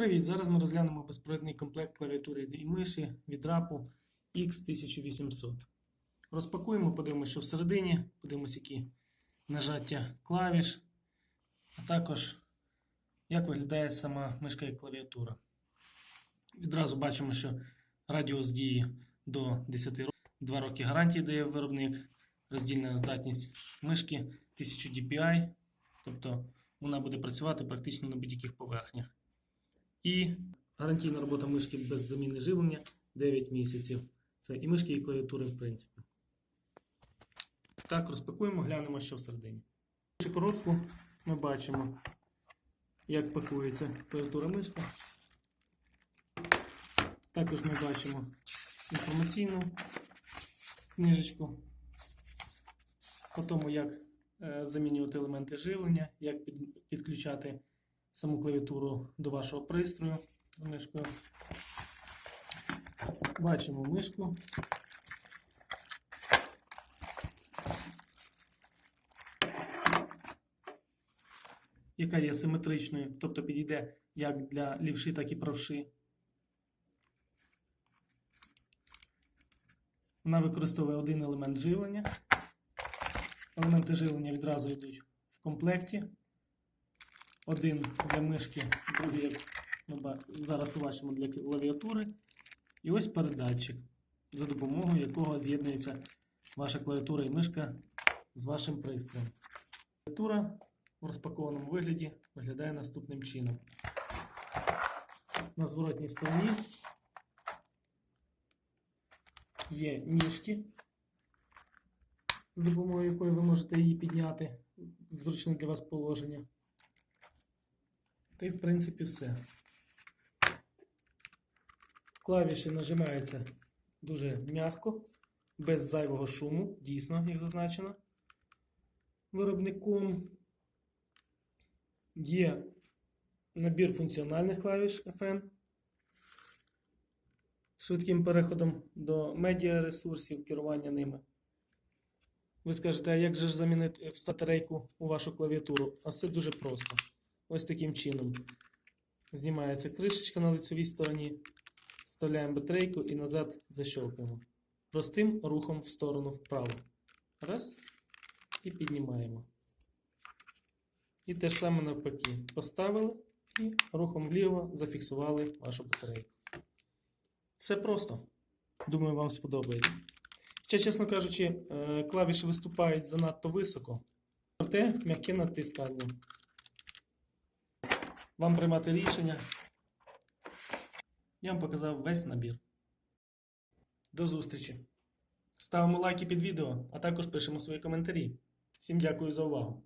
Привіт! Зараз ми розглянемо безпровідний комплект клавіатури і миші від рапу X1800. Розпакуємо, подивимося, що всередині, подивимося, які нажаття клавіш, а також як виглядає сама мишка і клавіатура. Відразу бачимо, що радіус дії до 10 років, 2 роки гарантії дає виробник, роздільна здатність мишки 1000 dpi, тобто вона буде працювати практично на будь-яких поверхнях. І гарантійна робота мишки без заміни живлення 9 місяців. Це і мишки, і клавіатури, в принципі. Так, розпакуємо, глянемо, що всередині. В коробку ми бачимо, як пакується клавіатура мишка. Також ми бачимо інформаційну книжечку по тому, як е, замінювати елементи живлення, як підключати саму клавіатуру до вашого пристрою мишкою. Бачимо мишку. Яка є симетричною, тобто підійде як для лівши, так і правши. Вона використовує один елемент живлення. Елементи живлення відразу йдуть в комплекті. Один для мишки, другий, як ми зараз побачимо, для клавіатури. І ось передатчик, за допомогою якого з'єднується ваша клавіатура і мишка з вашим пристроєм. Клавіатура в розпакованому вигляді виглядає наступним чином. На зворотній стороні є ніжки, за допомогою якої ви можете її підняти в зручне для вас положення. Та й в принципі все. Клавіші нажимаються дуже м'яко, без зайвого шуму, дійсно, як зазначено. Виробником є набір функціональних клавіш з швидким переходом до медіаресурсів, керування ними. Ви скажете, а як же ж замінити встати рейку у вашу клавіатуру? А все дуже просто. Ось таким чином. Знімається кришечка на лицевій стороні, вставляємо батарейку і назад защелкуємо. Простим рухом в сторону вправо. Раз. І піднімаємо. І те ж саме навпаки. Поставили і рухом вліво зафіксували вашу батарейку. Все просто. Думаю, вам сподобається. Ще, чесно кажучи, е, клавіші виступають занадто високо, проте м'яке натискання. Вам приймати рішення. Я вам показав весь набір. До зустрічі. Ставимо лайки під відео, а також пишемо свої коментарі. Всім дякую за увагу.